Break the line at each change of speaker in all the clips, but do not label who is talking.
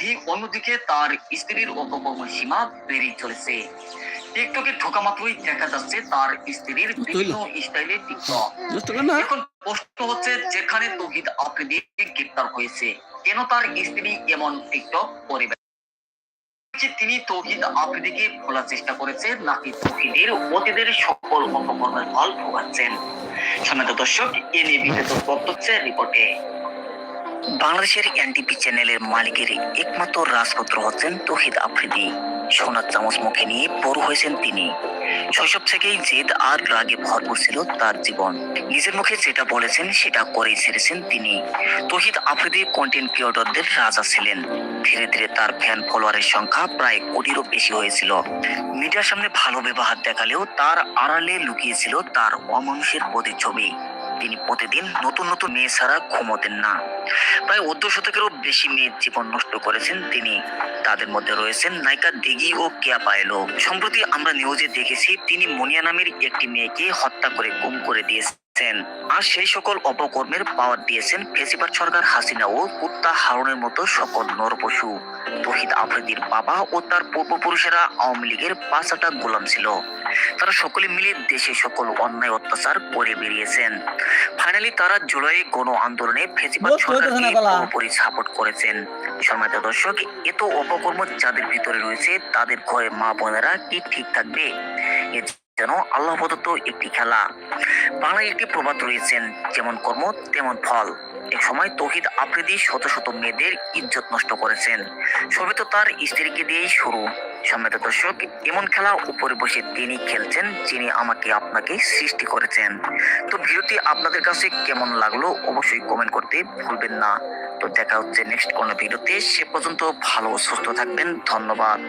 বন্ধি অন্যদিকে তার স্ত্রীর অপকর্ম সীমা বেড়েই চলেছে। টিকটকে ঢোকা মাত্রই দেখা যাচ্ছে তার স্ত্রীর বিভিন্ন স্টাইলে টিকটক। এখন প্রশ্ন হচ্ছে যেখানে তৌহিদ আফ্রিদি গ্রেপ্তার হয়েছে কেন তার স্ত্রী এমন টিকটক করে? তিনি তৌহিদ আফ্রিদিকে ভোলার চেষ্টা করেছে নাকি তৌহিদের অতীতের সকল অপকর্মের ফল ভোগাচ্ছেন সমেত দর্শক এ নিয়ে তথ্য হচ্ছে রিপোর্টে। বাংলাদেশের এনটিপি চ্যানেলের মালিকের একমাত্র রাজপুত্র হচ্ছেন তহিদ আফ্রিদি। সোনার চামচ মুখে নিয়ে বড় হয়েছেন তিনি। শৈশব থেকেই জেদ আর রাগে ভরপুর ছিল তার জীবন। নিজের মুখে যেটা বলেছেন, সেটা করেই ছেড়েছেন তিনি। তহিদ আফ্রিদি কন্টেন্ট ক্রিয়েটরদের রাজা ছিলেন। ধীরে ধীরে তার ফ্যান ফলোয়ারের সংখ্যা প্রায় কোটিরও বেশি হয়েছিল। মিডিয়ার সামনে ভালো ব্যবহার দেখালেও তার আড়ালে লুকিয়েছিল তার অমানুষের প্রতিচ্ছবি। তিনি প্রতিদিন নতুন নতুন মেয়ে ছাড়া ঘুমোতেন না। প্রায় অর্ধ শতকেরও বেশি মেয়ের জীবন নষ্ট করেছেন তিনি। তাদের মধ্যে রয়েছেন নায়িকা দিঘি ও কেয়া পায়েলো। সম্প্রতি আমরা নিউজে দেখেছি, তিনি মনিয়া নামের একটি মেয়েকে হত্যা করে গুম করে দিয়েছেন। আর সেই সকল অপকর্মের পাওয়ার দিয়েছেন ফেসিবাদ সরকার হাসিনা ও কুত্তা হারুনের মতো সকল নরপশু তহিদ আফ্রিদির বাবা ও তার পূর্বপুরুষেরা আওয়ামী লীগের পাঁচাটা গোলাম ছিল। তারা সকলে মিলে দেশে সকল অন্যায় অত্যাচার করে বেরিয়েছেন। ফাইনালি তারা জুলাই গণ আন্দোলনে ফেসিবাদ সরকারকে পুরোপুরি সাপোর্ট করেছেন। সম্মানিত দর্শক এত অপকর্ম যাদের ভিতরে রয়েছে তাদের ঘরে মা বোনেরা কি ঠিক থাকবে? যেন আল্লাহ প্রদত্ত একটি খেলা। বাংলায় একটি প্রবাদ রয়েছেন যেমন কর্ম তেমন ফল। এক সময় তৌহিদ আফ্রিদি শত শত মেয়েদের ইজ্জত নষ্ট করেছেন। সবে তো তার স্ত্রীকে দিয়েই শুরু। সম্মানিত দর্শক, এমন খেলা উপরে বসে তিনি খেলছেন যিনি আমাকে আপনাকে সৃষ্টি করেছেন। তো ভিডিওটি আপনাদের কাছে কেমন লাগল অবশ্যই কমেন্ট করতে ভুলবেন না। তো দেখা হচ্ছে নেক্সট কোনো ভিডিওতে। সে পর্যন্ত ভালো সুস্থ থাকবেন। ধন্যবাদ।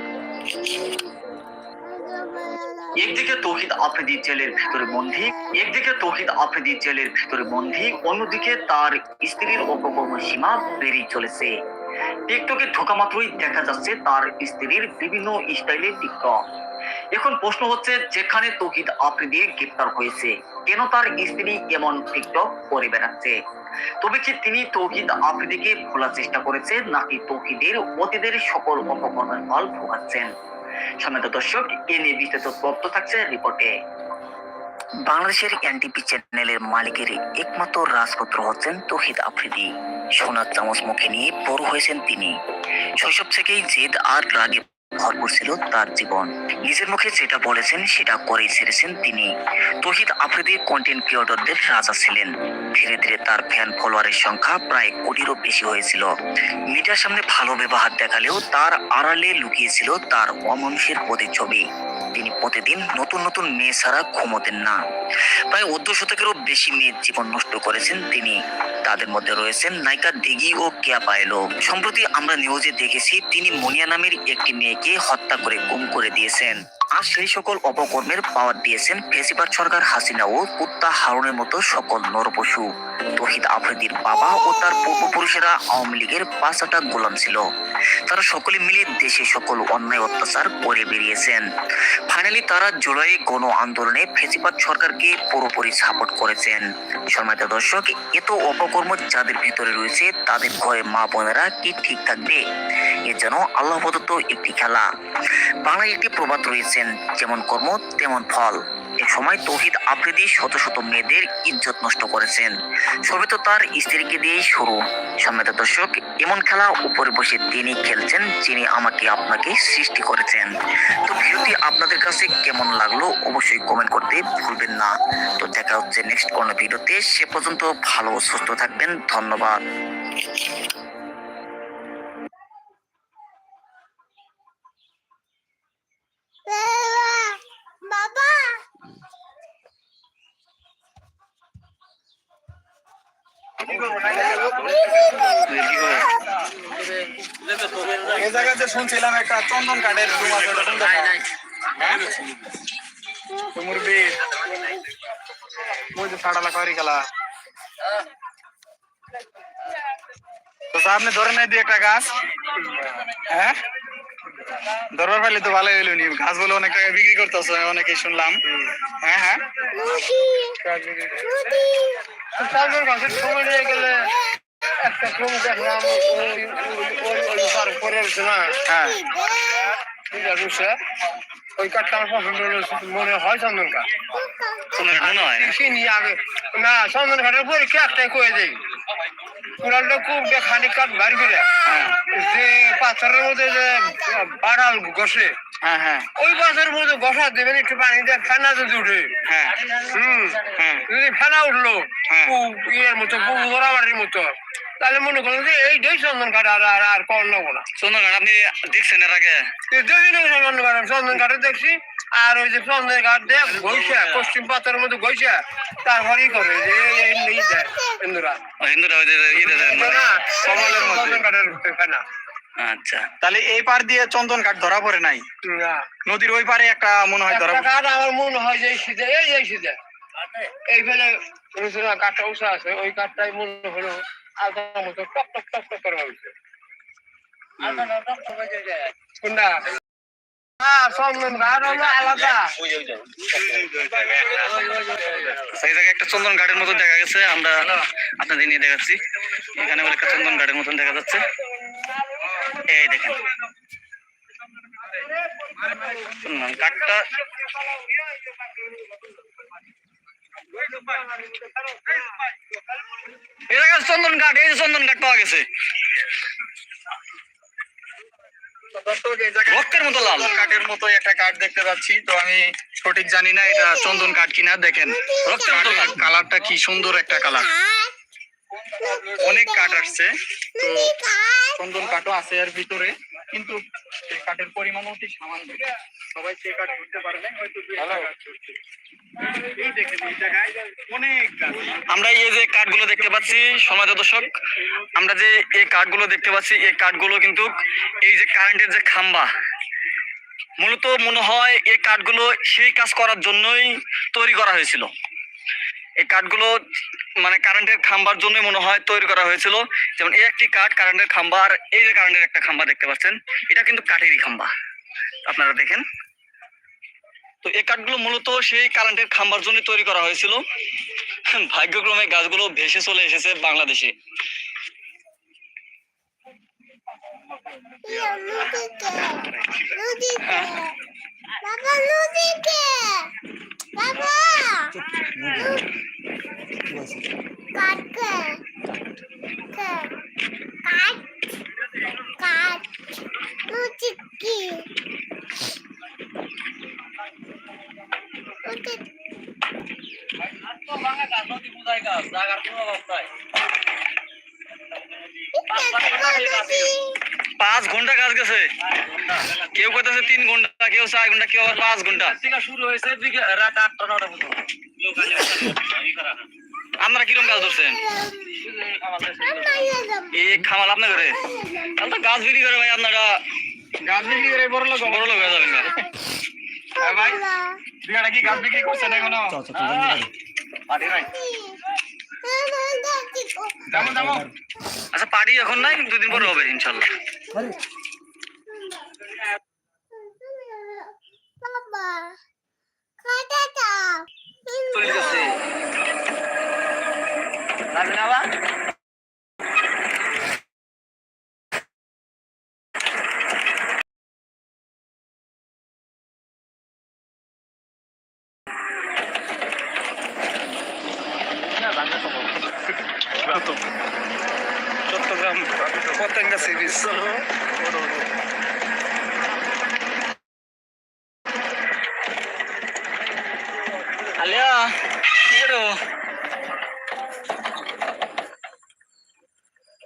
একদিকে তৌহিদ আফ্রিদি জেলের ভিতরে বন্দী, একদিকে তৌহিদ আফ্রিদি জেলের ভিতরে বন্দী, অন্যদিকে তার স্ত্রীর অপকর্ম সীমা বেড়েই চলেছে। টিকটকে ঢোকা মাত্রই দেখা যাচ্ছে তার স্ত্রীর বিভিন্ন স্টাইলে টিকটক। এখন প্রশ্ন হচ্ছে, যেখানে তৌহিদ আফ্রিদি গ্রেপ্তার হয়েছে? কেন তার স্ত্রী এমন টিকটক করে বেড়াচ্ছে? তবে কি তিনি তৌহিদ আফ্রিদিকে ভোলার চেষ্টা করেছে নাকি তৌহিদের অতীতের সকল অপকর্মের ফল ভোগাচ্ছেন? সম্মানিত দর্শক, এ নিয়ে বিস্তারিত তথ্য থাকছে রিপোর্টে। বাংলাদেশের এনটিপি চ্যানেলের মালিকের একমাত্র রাজপুত্র হচ্ছেন তহিদ আফ্রিদি। সোনার চামচ মুখে নিয়ে বড় হয়েছেন তিনি। শৈশব থেকেই জেদ আর রাগে ভরপুর ছিল তার জীবন। নিজের মুখে যেটা বলেছেন, সেটা করেই ছেড়েছেন তিনি। তৌহিদ আফ্রিদি কন্টেন্ট ক্রিয়েটরদের রাজা ছিলেন। ধীরে ধীরে তার ফ্যান ফলোয়ারের সংখ্যা প্রায় কোটিরও বেশি হয়েছিল। মিডিয়ার সামনে ভালো ব্যবহার দেখালেও তার আড়ালে লুকিয়েছিল তার অমানুষের প্রতিচ্ছবি। তিনি প্রতিদিন নতুন নতুন মেয়ে ছাড়া ঘুমোতেন না। প্রায় অর্ধ শতকেরও বেশি মেয়ের জীবন নষ্ট করেছেন তিনি। তাদের মধ্যে রয়েছেন নায়িকা দিঘি ও কেয়া পায়লো। সম্প্রতি আমরা নিউজে দেখেছি, তিনি মনিয়া নামের একটি মেয়েকে হত্যা করে গুম করে দিয়েছেন। আর সেই সকল অপকর্মের পাওয়ার দিয়েছেন ফেসিবাদ সরকার হাসিনা ও কুত্তা হারুনের মতো সকল নরপশু। তহিদ আফ্রিদির বাবা ও তার পূর্বপুরুষেরা আওয়ামী লীগের পাঁচাটা গোলাম ছিল। তারা সকলে মিলে দেশে সকল অন্যায় অত্যাচার করে বেরিয়েছেন। ফাইনালি তারা জুলাই গণ আন্দোলনে ফেসিবাদ সরকারকে পুরোপুরি সাপোর্ট করেছেন। সম্মানিত দর্শক এত অপকর্ম যাদের ভিতরে রয়েছে, তাদের ঘরে মা বোনেরা কি ঠিক থাকবে? এ যেন আল্লাহ প্রদত্ত একটি খেলা বাংলায় একটি প্রবাদ রয়েছেন, যেমন কর্ম, তেমন ফল। এক সময় তৌহিদ আফ্রিদি শত শত মেয়েদের ইজ্জত নষ্ট করেছেন। সবে তো তার স্ত্রীকে দিয়েই শুরু। সম্মানিত দর্শক, এমন খেলা উপরে বসে তিনি খেলছেন, যিনি আমাকে আপনাকে সৃষ্টি করেছেন। তো ভিডিওটি আপনাদের কাছে কেমন লাগল অবশ্যই কমেন্ট করতে ভুলবেন না। তো দেখা হচ্ছে নেক্সট কোনো ভিডিওতে। সে পর্যন্ত ভালো সুস্থ থাকবেন। ধন্যবাদ।
এই জায়গাতে শুনছিলাম একটা চন্দন কাঠের? তো মুরবি গেলা। তো আপনি ধরে নাই দিয়ে একটা গাছ। হ্যাঁ ধরবার পারলে তো ভালো হইল নি গাছ বলে অনেক টাকা বিক্রি করতেছে অনেকে শুনলাম। হ্যাঁ হ্যাঁ? চার্জের গাছের সময় নিয়ে গেলে
একটা ছবি দেখলাম পার না?
হ্যাঁ।
ওই কাঠটা আমার পছন্দ মনে হয় চন্দন কাঠ
হয়
আগে না চন্দন কাঠের পরীক্ষা একটাই করে দেই? কুড়ালটা খুব খানি কাঠ বাড়ি করে। যে পাথরের মধ্যে যে বাড়াল বসে
হ্যাঁ হ্যাঁ।
ওই পাথরের মধ্যে বসা দেবেন একটু পানি দিয়ে ফেনা যদি উঠে।
হ্যাঁ।
হুম
হ্যাঁ।
যদি ফেনা উঠল। ইয়ের মতো গোড়াবাড়ির মতো তাহলে মনে করেন যে এই দেই চন্দন কাঠ আর আর আর কর নেব না।
চন্দন কাঠ আপনি দেখছেন এর আগে?
দেখি না চন্দন কাঠ চন্দন কাঠে দেখছি। আর ওই যে চন্দন কাঠ দিয়ে গইছে পশ্চিম পাথরের মধ্যে গইছে তারপরেই করে যে হিন্দুরা
হিন্দুরা ওই যে ইয়ে দেয়,
না, না,
কমলের মধ্যে।
চন্দন কাঠের ফেনা।
আচ্ছা।
তাহলে এই পার দিয়ে চন্দন কাঠ ধরা পড়ে নাই? নদীর ওই পারে একটা মনে হয় ধরা
কাঠ আমার মনে হয় যে শীতে এই এই শীতে এই ফেলে কাঠটা উষা আছে। ওই কাঠটাই মনে হলো আলতার মতো টক টক টক টক করা হয়েছে। কোনটা হ্যাঁ চন্দন হয়ে যায়। আলাদা
এই জায়গায় একটা চন্দন কাঠের মতো দেখা গেছে। আমরা আপনাদের নিয়ে দেখাচ্ছি। এখানে একটা চন্দন কাঠের মতন দেখা যাচ্ছে। এই দেখেন। কাঠটা চন্দন কাঠ এই চন্দন কাঠ পাওয়া গেছে। রক্তের মতো লাল।
কাঠের মতো একটা কাঠ দেখতে পাচ্ছি তো আমি সঠিক জানি না এটা চন্দন কাঠ কিনা দেখেন।
রক্তের মতো
কালারটা কি সুন্দর একটা কালার। অনেক কাঠ আসছে তো চন্দন কাঠও আছে এর ভিতরে। কিন্তু সেই কাঠের পরিমাণ অতি সামান্য। সবাই সেই কাঠ ধরতে পারে না হয়তো দুই ধরছে। গাছ।
আমরা এই যে কাঠগুলো দেখতে পাচ্ছি সমাজ দর্শক আমরা যে এই কাঠগুলো দেখতে পাচ্ছি এই কাঠগুলো কিন্তু এই যে কারেন্টের যে খাম্বা মূলত মনে হয় এই কাঠগুলো সেই কাজ করার জন্যই তৈরি করা হয়েছিল। এই কাঠগুলো মানে কারেন্টের খাম্বার জন্য মনে হয় তৈরি করা হয়েছিল। যেমন এই একটি কাঠ কারেন্টের খাম্বা আর এই যে কারেন্টের একটা খাম্বা দেখতে পাচ্ছেন, এটা কিন্তু কাঠেরই খাম্বা। আপনারা দেখেন। তো এই কাঠগুলো মূলত সেই কারেন্টের খাম্বার জন্য তৈরি করা হয়েছিল। ভাগ্যক্রমে গাছগুলো ভেসে চলে এসেছে বাংলাদেশে।
বাবা নদীকে বাবা কাটকে কাট কাট নদী কি
পাঁচ ঘণ্টা কাজ গেছে। কেউ কইতেছে তিন ঘণ্টা কেউ চার ঘণ্টা কেউ আবার পাঁচ ঘণ্টা।
শুরু হয়েছে রাত আটটা নটা
আপনারা কীরকম কাজ করছেন এই খামাল আপনার ঘরে? তাহলে তো গাছ বিক্রি করে ভাই আপনারা।
গাছ বিক্রি করে বড় লোক
বড় লোক হয়ে যাবেন।
হ্যাঁ ভাই তুই কি গাছ বিক্রি করছেন এখনও? তেমন তেমন
আচ্ছা পারি এখন নাই দুদিন পরে হবে ইনশাল্লাহ।
বাবা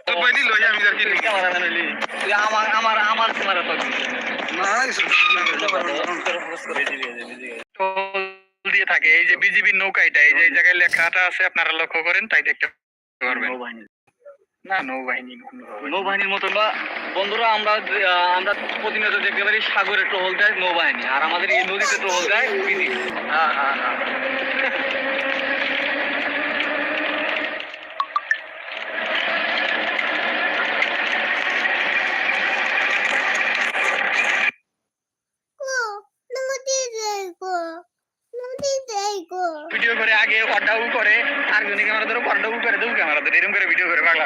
বাইনি লই আমি আর কি
ক্যামেরা ম্যান হইলি তুই আমার আমার আমার ক্যামেরা তো
দিয়ে থাকে এই যে বিজিবি নৌকা এটা এই যে এই জায়গায় লেখাটা আছে আপনারা লক্ষ্য করেন তাই দেখতে পারবেন।
নৌবাহিনী।
না নৌবাহিনী
নৌবাহিনীর মতো বা বন্ধুরা আমরা আমরা প্রতিনিয়ত দেখতে পারি সাগরে টহল দেয় নৌবাহিনী আর আমাদের এই নদীতে টহল দেয়
হ্যাঁ হ্যাঁ হ্যাঁ। ভিডিও করে আগে কড্ডাউ করে আর জনি ক্যামেরা ধরে কড্ডাউ করে দুম ক্যামেরা ধরে, এরকম করে ভিডিও করে, পাগলা।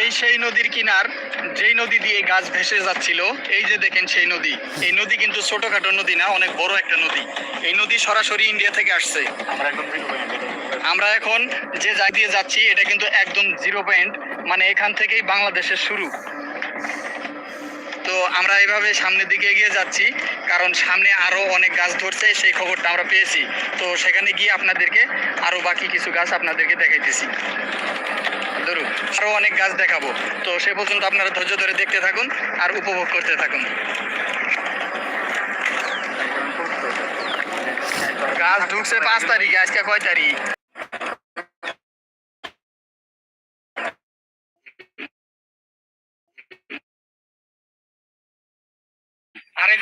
এই সেই নদীর কিনার, যেই নদী দিয়ে গাছ ভেসে যাচ্ছিল, এই যে দেখেন সেই নদী। এই নদী কিন্তু ছোটখাটো নদী না, অনেক বড় একটা নদী। এই নদী সরাসরি ইন্ডিয়া থেকে আসছে। আমরা এখন যে জায়গা দিয়ে যাচ্ছি, এটা কিন্তু একদম জিরো পয়েন্ট মানে এখান থেকেই বাংলাদেশের শুরু। তো আমরা এইভাবে সামনের দিকে এগিয়ে যাচ্ছি, কারণ সামনে আরও অনেক গাছ ধরছে, সেই খবরটা আমরা পেয়েছি। তো সেখানে গিয়ে আপনাদেরকে আরও বাকি কিছু গাছ আপনাদেরকে দেখাইতেছি। ধরুন আরও অনেক গাছ দেখাবো। তো সে পর্যন্ত আপনারা ধৈর্য ধরে দেখতে থাকুন আর উপভোগ করতে থাকুন। গাছ ঢুকছে পাঁচ তারিখে, আজকে কয় তারিখ?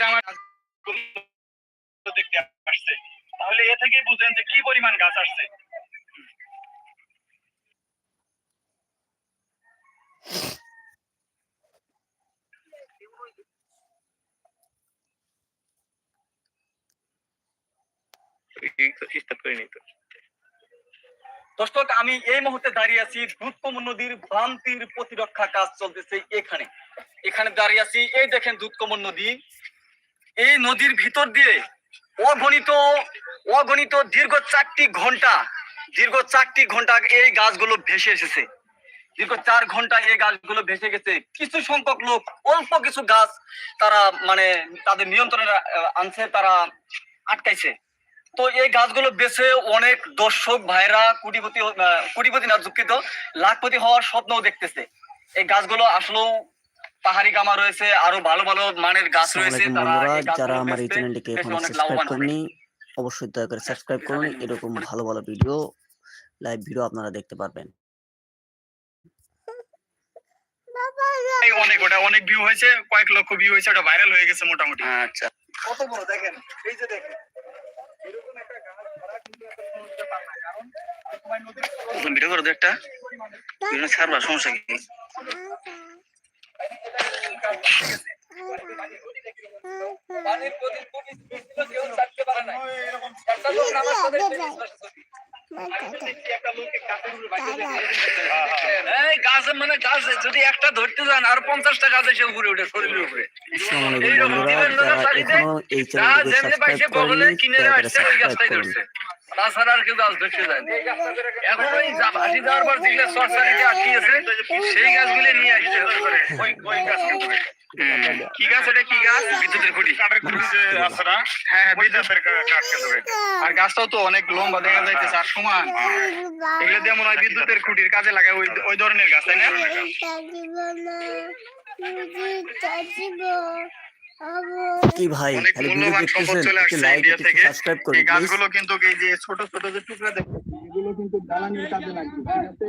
আমার দেখতে আসছে। তাহলে এ থেকে বুঝেন যে কি পরিমাণ গাছ আসছে।
দর্শক, আমি এই মুহূর্তে দাঁড়িয়ে আছি দুধকম নদীর ভ্রান্তির প্রতিরক্ষা কাজ চলতেছে এখানে। এখানে দাঁড়িয়ে আছি, এই দেখেন দুধকমন নদী। এই নদীর ভিতর দিয়ে অগণিত অগণিত দীর্ঘ চারটি ঘণ্টা, দীর্ঘ চারটি ঘণ্টা এই গাছগুলো ভেসে এসেছে। দীর্ঘ চার ঘণ্টা এই গাছগুলো ভেসে গেছে। কিছু সংখ্যক লোক, অল্প কিছু গাছ তারা মানে তাদের নিয়ন্ত্রণে আনছে, তারা আটকাইছে। তো এই গাছগুলো বেছে অনেক দর্শক ভাইরা কোটিপতি কোটিপতি না, দুঃখিত, লাখপতি হওয়ার স্বপ্নও দেখতেছে। এই গাছগুলো আসলেও পাহাড়ি গামা রয়েছে আরও ভালো ভালো মানের গাছ রয়েছে
যারা আমার এই চ্যানেলটিকে
এখনও
সাবস্ক্রাইব করেনি অবশ্যই দয়া করে সাবস্ক্রাইব করুন। এরকম ভালো ভালো ভিডিও লাইভ ভিডিও আপনারা দেখতে পারবেন।
অনেক ওটা অনেক ভিউ হয়েছে কয়েক লক্ষ ভিউ হয়েছে ওটা ভাইরাল হয়ে গেছে মোটামুটি।
আচ্ছা।
কত বড় দেখেন এই যে দেখেন এরকম একটা গাছ ধরা কিন্তু এত সহজ ব্যাপার না কারণ
ভিডিও করে একটা। ছাড়বা সমস্যা কি? পানির ছিল কেউ পারে না একটা লোক মানে গাছ যদি একটা ধরতে যান আর পঞ্চাশটা গাছ এসে উপরে উঠে শরীরের উপরে এইরকম বিভিন্ন
এই চ্যানেলটিকে সাবস্ক্রাইব করে
আসছে ওই তাছাড়া আর কেউ গাছ ধরতে যায় না। এখন ওই ভাসি যাওয়ার পর যেগুলো সরসারিতে আটকিয়েছে সেই গাছগুলো নিয়ে আসছে ওই ওই গাছ কি গাছ? এটা কি গাছ? বিদ্যুতের খুঁটি।
কাঠের খুঁটি যে আছে না হ্যাঁ হ্যাঁ বিদ্যুতের কাঠ কেন্দ্র আর গাছটাও তো অনেক লম্বা দেখা যাইতেছে আর সমান। এগুলো দিয়ে মনে হয় বিদ্যুতের খুঁটির কাজে লাগায় ওই ওই ধরনের গাছ তাই না?
কি ভাই তাহলে ভিডিও দেখতেছেন একটু লাইক একটু সাবস্ক্রাইব করুন
এই গাছগুলো কিন্তু এই যে ছোট ছোট যে টুকরা দেখো এগুলো কিন্তু জ্বালানির কাজে লাগবে ঠিক আছে?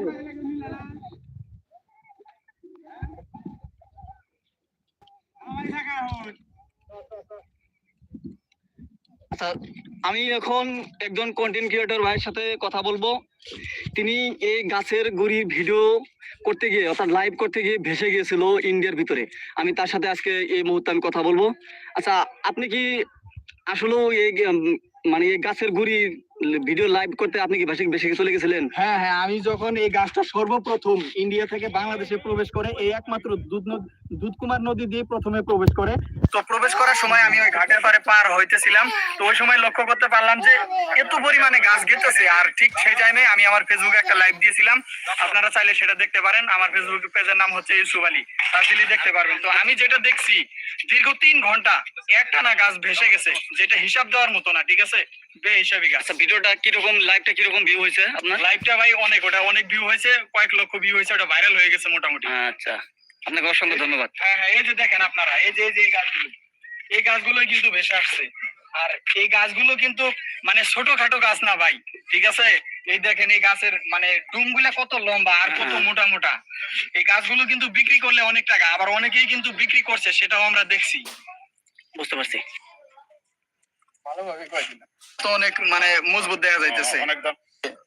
আচ্ছা আমি এখন একজন কন্টেন্ট ক্রিয়েটর ভাইয়ের সাথে কথা বলব। তিনি এই গাছের গুড়ির ভিডিও করতে গিয়ে, অর্থাৎ লাইভ করতে গিয়ে ভেসে গিয়েছিল ইন্ডিয়ার ভিতরে। আমি তার সাথে আজকে এই মুহূর্তে আমি কথা বলব। আচ্ছা আপনি কি আসলেও এই মানে গাছের গুড়ির ভিডিও লাইভ করতে আপনি কি ভেসে চলে গেছিলেন?
হ্যাঁ হ্যাঁ আমি যখন এই গাছটা সর্বপ্রথম ইন্ডিয়া থেকে বাংলাদেশে প্রবেশ করে, এই একমাত্র দুধ দুধকুমার নদী দিয়ে প্রথমে প্রবেশ করে, তো প্রবেশ করার সময় আমি ওই ঘাটের পারে পার হইতেছিলাম। তো ওই সময় লক্ষ্য করতে পারলাম যে এত পরিমাণে গাছ গেতেছে, আর ঠিক সেই টাইমে আমি আমার ফেসবুকে একটা লাইভ দিয়েছিলাম। আপনারা চাইলে সেটা দেখতে পারেন। আমার ফেসবুক পেজের নাম হচ্ছে ইউসুফ আলী। তার দিলে দেখতে পারবেন। তো আমি যেটা দেখছি, দীর্ঘ তিন ঘণ্টা একটা না গাছ ভেসে গেছে, যেটা হিসাব দেওয়ার মতো না, ঠিক আছে? বে হিসাবই গাছ
ভিডিওটা কীরকম লাইভটা কীরকম ভিউ হয়েছে আপনার?
লাইভটা ভাই অনেক ওটা অনেক ভিউ হয়েছে কয়েক লক্ষ ভিউ হয়েছে ওটা ভাইরাল হয়ে গেছে মোটামুটি।
আচ্ছা আপনাকে অসংখ্য ধন্যবাদ।
হ্যাঁ হ্যাঁ এই যে দেখেন আপনারা এই যে এই গাছগুলো এই গাছগুলো কিন্তু ভেসে আসছে। আর এই গাছগুলো কিন্তু মানে ছোটখাটো গাছ না ভাই ঠিক আছে? এই দেখেন এই গাছের মানে ডুমগুলা কত লম্বা আর কত
হ্যাঁ।
মোটা মোটা। এই গাছগুলো কিন্তু বিক্রি করলে অনেক টাকা আবার অনেকেই কিন্তু বিক্রি করছে সেটাও আমরা দেখছি।
বুঝতে পারছি।
তো অনেক মানে মজবুত দেখা যাইতেছে।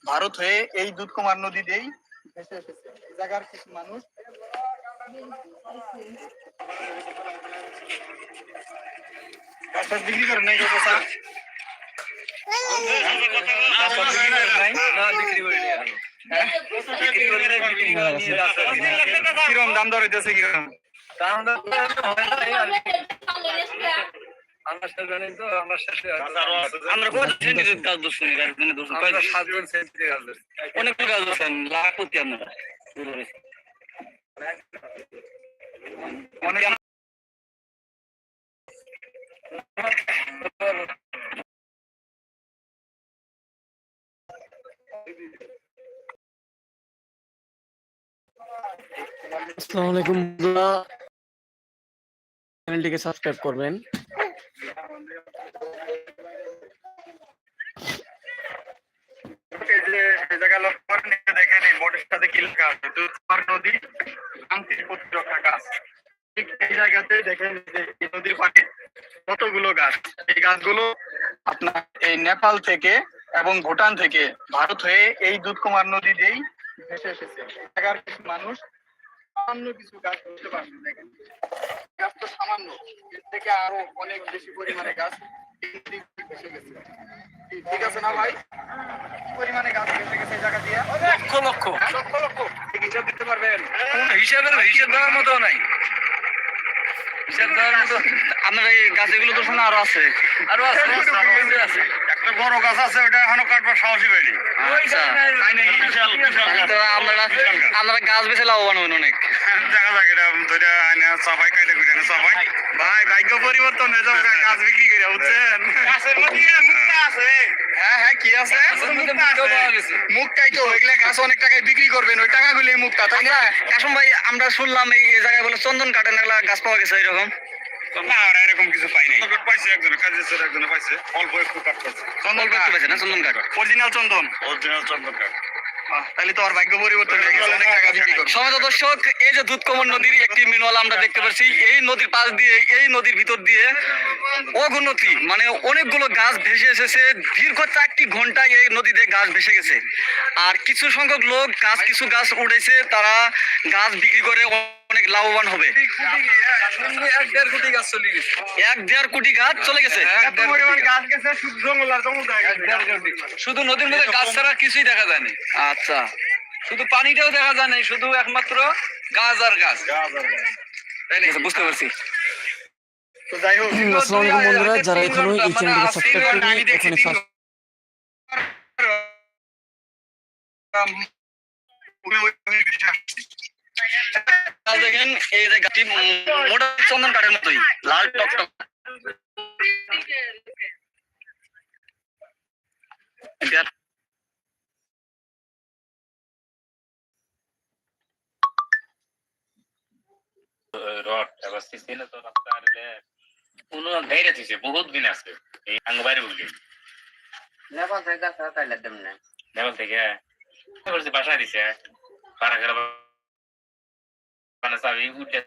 ভারত হয়ে এই দুধকুমার নদী দিয়েই ভেসে এসেছে। জায়গার কিছু মানুষ। বিক্রি করে নাই কত চা? গাছটা বিক্রি করে নাই?
না বিক্রি করি
করে কিরম দাম দর হইতেছে কিরম
আমরা কত কাজ কাজ দিনে দোষণ অনেক কাজ দোষণ লাখ প্রতি আপনারা।
অনেক
আসসালামু আলাইকুম চ্যানেলটিকে সাবস্ক্রাইব করবেন।
জায়গা লক্ষ্য এই বোর্ডের সাথে কি লেখা আছে দুধসাগর নদী শান্তি প্রতিরক্ষা গাছ ঠিক এই জায়গাতে যে নদীর কতগুলো গাছ এই গাছগুলো আপনার এই নেপাল থেকে এবং ভুটান থেকে ভারত হয়ে এই দুধকুমার নদী দিয়েই ভেসে এসেছে এলাকার কিছু মানুষ সামান্য কিছু গাছ ধরতে পারবে দেখেন গাছ তো সামান্য এর থেকে আরও অনেক বেশি পরিমাণে গাছ ঠিক আছে না ভাই পরিমাণে গাছ ভেসে গেছে এই জায়গা দিয়ে।
লক্ষ লক্ষ।
লক্ষ লক্ষ। হিসাব দিতে পারবেন?
হিসাবের হিসাব দেওয়ার মতো নাই। হিসাব দেওয়ার মতো আপনার এই গাছগুলো তো শোনা আরও আছে। আরও আছে আছে
একটা বড় গাছ আছে ওটা এখনও কাটবার সাহসী পাইনি।
আচ্ছা।
বিশাল গাছ।
আপনারা আপনারা গাছ। বেছে লাভবান হবেন অনেক।
দেখা যাক এটা ধরে আইনে সবাই করে সবাই। ভাই ভাগ্য পরিবর্তন হয়ে যাবে গাছ বিক্রি করে বুঝছেন? গাছের মধ্যে মুক্তা আছে। হ্যাঁ হ্যাঁ কি আছে? মুক্তাই তো ওইগুলা গাছ অনেক টাকায় বিক্রি করবেন ওই টাকাগুলি মুক্তা তাই না?
কাসম ভাই আমরা শুনলাম এই জায়গায় বলে চন্দন কাঠের নাগলা গাছ পাওয়া গেছে এরকম?
না আর এরকম কিছু পাই নাই। পাইছে একজন কাজের স্যার একজন পাইছে। অল্প একটু কাট করছে চন্দন
অল্প পাইছে না চন্দন কাঠ?
অরিজিনাল চন্দন। অরিজিনাল চন্দন কাঠ।
এই নদীর ভিতর দিয়ে মানে অনেকগুলো গাছ ভেসে এসেছে, দীর্ঘ চারটি এই নদীতে গাছ ভেসে গেছে। আর কিছু সংখ্যক লোক, গাছ, কিছু গাছ উঠেছে তারা গাছ বিক্রি করে অনেক লাভবান হবে।
এক দেড় কোটি গাছ চলে গেছে।
এক দেড় কোটি গাছ চলে গেছে
গাছ গেছে শুধু
নদীর মধ্যে গাছ ছাড়া কিছুই দেখা যায়নি আচ্ছা। শুধু পানিটাও দেখা যায় নাই শুধু একমাত্র গাছ আর গাছ। আচ্ছা, বুঝতে পারছি।
তো যাই হোক।
বন্ধুরা যারা এখনও এই চ্যানেলটিকে সাবস্ক্রাইব করেনি এখানে সাবস্ক্রাইব
গাছ এই যে গাছটি মোটা চন্দন কাঠের মতোই লাল টকটক
রড এবার সিসিলে তো রাস্তা আরলে কোনো ধৈর্য দিছে বহুত দিন আছে। এই আঙ্গ বাইরে
নেপাল থেকে না।
নেপাল থেকে বাসায় দিছে পারা করে মানে সাবি উঠে